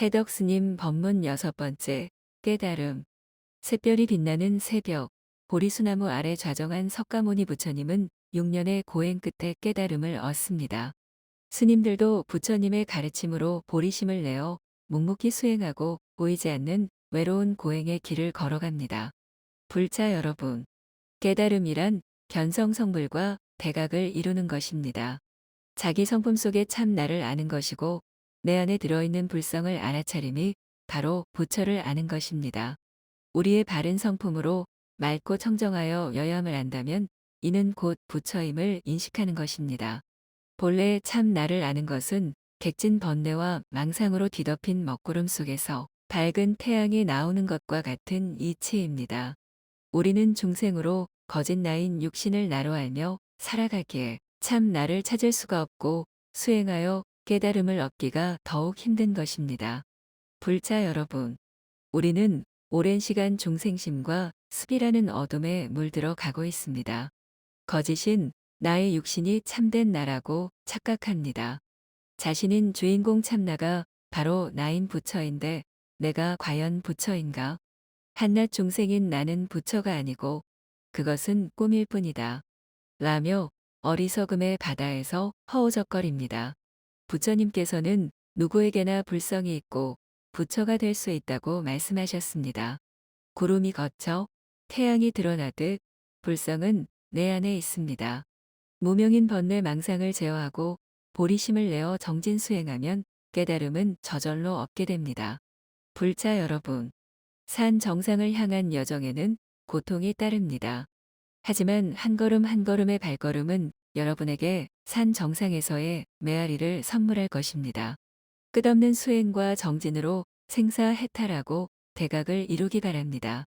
해덕 스님 법문 여섯 번째 깨달음 새별이 빛나는 새벽 보리수나무 아래 좌정한 석가모니 부처님은 6년의 고행 끝에 깨달음을 얻습니다. 스님들도 부처님의 가르침으로 보리심을 내어 묵묵히 수행하고 보이지 않는 외로운 고행의 길을 걸어갑니다. 불자 여러분, 깨달음이란 견성성불과 대각을 이루는 것입니다. 자기 성품 속에 참 나를 아는 것이고 내 안에 들어있는 불성을 알아차림이 바로 부처를 아는 것입니다. 우리의 바른 성품으로 맑고 청정하여 여ям을 안다면 이는 곧 부처임을 인식하는 것입니다. 본래 참 나를 아는 것은 객진 번뇌와 망상으로 뒤덮인 먹구름 속에서 밝은 태양이 나오는 것과 같은 이치입니다. 우리는 중생으로 거짓 나인 육신을 나로 알며 살아가기에 참 나를 찾을 수가 없고 수행하여 깨달음을 얻기가 더욱 힘든 것입니다. 불자 여러분, 우리는 오랜 시간 중생심과 습이라는 어둠에 물들어 가고 있습니다. 거짓인 나의 육신이 참된 나라고 착각합니다. 자신인 주인공 참나가 바로 나인 부처인데 내가 과연 부처인가? 한낱 중생인 나는 부처가 아니고 그것은 꿈일 뿐이다. 라며 어리석음의 바다에서 허우적거립니다. 부처님께서는 누구에게나 불성이 있고 부처가 될 수 있다고 말씀하셨습니다. 구름이 걷혀 태양이 드러나듯 불성은 내 안에 있습니다. 무명인 번뇌 망상을 제어하고 보리심을 내어 정진 수행하면 깨달음은 저절로 얻게 됩니다. 불자 여러분, 산 정상을 향한 여정에는 고통이 따릅니다. 하지만 한 걸음 한 걸음의 발걸음은 여러분에게 산 정상에서의 메아리를 선물할 것입니다. 끝없는 수행과 정진으로 생사 해탈하고 대각을 이루기 바랍니다.